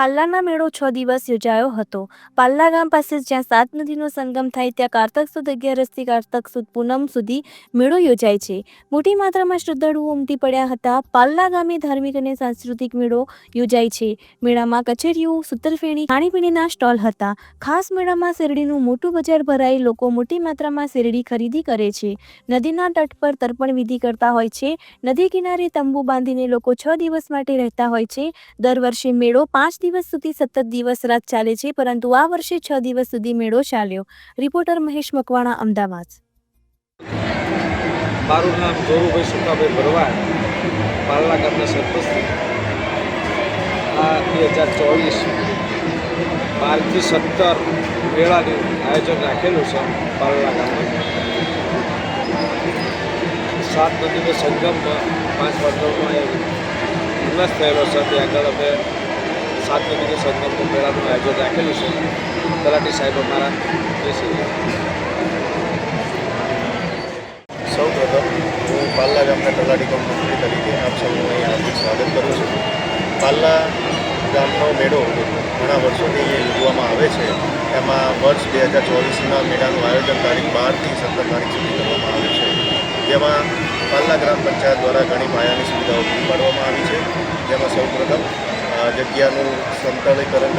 પાલ્લાના મેળો છ દિવસ યોજાયો હતો. પાલ્લા ગામ પાસે જ્યાં સાત નદીનો સંગમ થાય, ત્યાં કારતક સુદ અગિયારસથી કારતક સુદ પૂનમ સુધી મેળો યોજાય છે. મોટી માત્રામાં શ્રદ્ધાળુઓ ઉમટી પડ્યા હતા. પાલ્લા ગામે ધાર્મિક અને સાંસ્કૃતિક મેળો યોજાય છે. મેળામાં કચેરીઓ, સૂતરફેણી, ખાણીપીણીના સ્ટોલ હતા. ખાસ મેળામાં શેરડીનું મોટું બજાર ભરાઈ લોકો મોટી માત્રામાં શેરડી ખરીદી કરે છે. નદીના તટ પર તર્પણ વિધિ કરતા હોય છે. નદી કિનારે તંબુ બાંધીને લોકો છ દિવસ માટે રહેતા હોય છે. દર વર્ષે મેળો પાંચ દિવસ સુધી સતત દિવસ રાત ચાલે છે, પરંતુ આ વર્ષે છ દિવસ સુધી મેળો ચાલ્યો. રિપોર્ટર મહેશ મકવાણા, અમદાવાદ. મારું નામ જોરુભાઈ સુકાભાઈ ભરવાડ પાલના ગામના સરપંચ. આ બે હજાર ચોવીસ બારથી સત્તર મેળાનું આયોજન રાખેલું છે પાલના ગામમાં. સાત નદીનો સંગમમાં, પાંચ વર્ષોમાં ઉલ્લાસ થયેલો છે, ત્યાં આગળ અમે સાત નદીનો સંગમમાં મેળાનું આયોજન રાખેલું છે તલાટી સાહેબ અમારા બેસી સૌ પ્રથમ હું પાલ્લા ગામના તલાટી કમ મંત્રી તરીકે આપ સૌનું અહીં હાર્દિક સ્વાગત કરું છું. પાલ્લા ગામનો મેળો ઘણા વર્ષોથી યોજવામાં આવે છે. એમાં વર્ષ બે હજાર ચોવીસના મેળાનું આયોજન તારીખ બારથી સત્તર તારીખ સુધી કરવામાં આવ્યું છે. જેમાં પાલ્લા ગ્રામ પંચાયત દ્વારા ઘણી પાયાની સુવિધાઓ પૂરી પાડવામાં આવી છે. જેમાં સૌપ્રથમ અ, જગ્યાનું સમતળીકરણ કરી